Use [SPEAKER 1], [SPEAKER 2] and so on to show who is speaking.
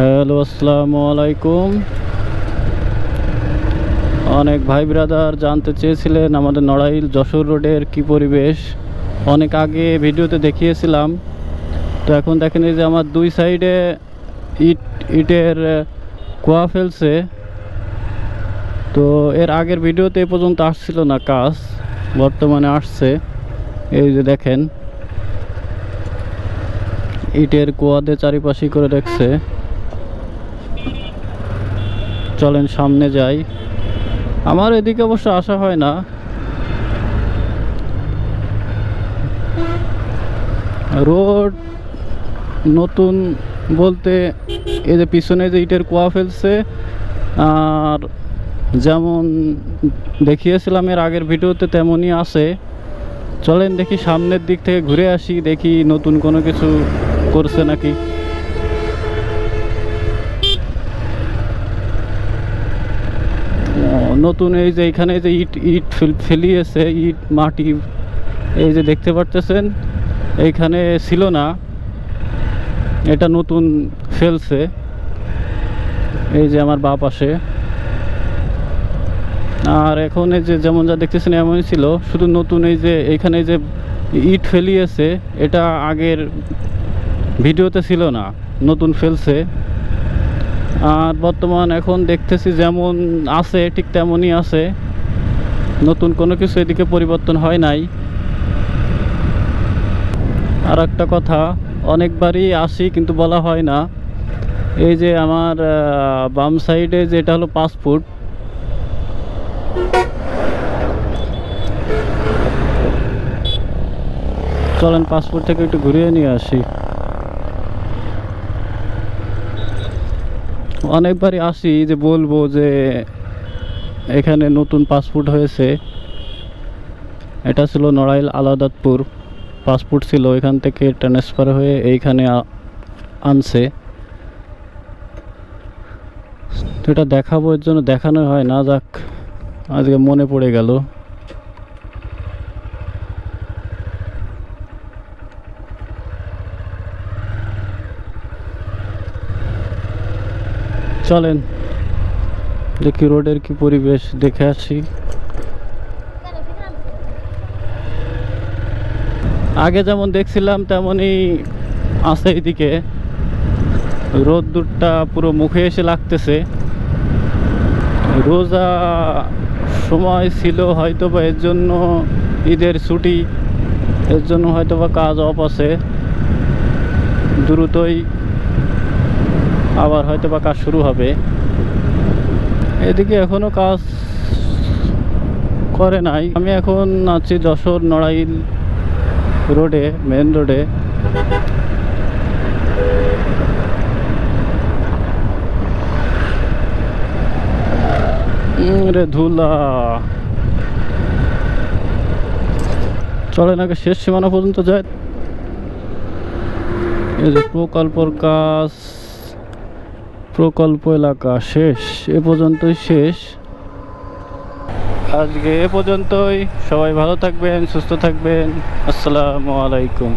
[SPEAKER 1] Hello, আসসালামু আলাইকুম। অনেক ভাই ব্রাদার জানতে চেয়েছিলেন আমাদের নড়াইল যশোর রোডের কি পরিবেশ। অনেক আগে ভিডিওতে দেখিয়েছিলাম। তো এখন দেখেন এই যে আমার দুই সাইডে ইট, ইটের কুয়া ফেলছে। তো এর আগের ভিডিওতে এ পর্যন্ত আসছিল না কাজ, বর্তমানে আসছে। এই যে দেখেন, ইটের কুয়াতে চারিপাশে করে দেখছে চলেন সামনে যাই। আমার এদিকে অবশ্য আসা হয় না। রোড নতুন বলতে এই যে পিছনে যে ইটের কুয়া ফেলছে, আর যেমন দেখিয়েছিলাম এর আগের ভিডিওতে তেমনই আছে। চলেন দেখি সামনের দিক থেকে ঘুরে আসি, দেখি নতুন কোনো কিছু করছে নাকি। নতুন এই যে এখানে যে ইট ইট ফেল- ফেলিয়েছে, ইট, মাটি, এই যে দেখতে পারতেছেন, এইখানে ছিল না। এটা নতুন ফেলছে। এই যে আমার বাপ আসে আর এখন এই যে যেমন যা দেখতেছেন এমনই ছিল, শুধু নতুন এই যে এইখানে যে ইট ফেলিয়েছে, এটা আগের ভিডিওতে ছিল না, নতুন ফেলছে। আর বর্তমান এখন দেখতেছি যেমন আছে, ঠিক তেমনই আছে। নতুন কোনো কিছু এদিকে পরিবর্তন হয় নাই। আর একটা কথা, অনেকবারই আসি কিন্তু বলা হয় না। এই যে আমার বাম সাইডে যেটা হলো ফুট চলেন পাসপোর্ট থেকে একটু ঘুরিয়ে নিয়ে আসি। অনেকবারই আসি যে বলব যে এখানে নতুন পাসপোর্ট হয়েছে। এটা ছিল নড়াইল আলাদাতপুর। পাসপোর্ট ছিল, এখান থেকে ট্রান্সফার হয়ে এইখানে আনছে। তো এটা দেখাবো, এর জন্য দেখানো হয় না, যাক, আজকে মনে পড়ে গেল। চলেন। দেখি রোডের কি পরিবেশ, দেখে আসি। আগে যেমন দেখছিলাম, তেমনই আছে এদিকে। রোদ দূরটা পুরো মুখে এসে লাগতেছে। রোজা সময় ছিল হয়তো বা এর জন্য ঈদের ছুটি, এর জন্য হয়তো বা কাজ অফ আছে। দ্রুতই আবার হয়তো বা কাজ শুরু হবে। এদিকে এখনও কাজ করে নাই। আমি এখন আছি যশোর নড়াইল রোডে মেন রোডে। রে ধুলা। চলে নাকি শেষ সীমানা পর্যন্ত যায় এই যে প্রকল্পর কাজ। প্রকল্প এলাকা শেষ? এ পর্যন্তই শেষ। আজকে এ পর্যন্তই। সবাই ভালো থাকবেন, সুস্থ থাকবেন। আসসালামু আলাইকুম।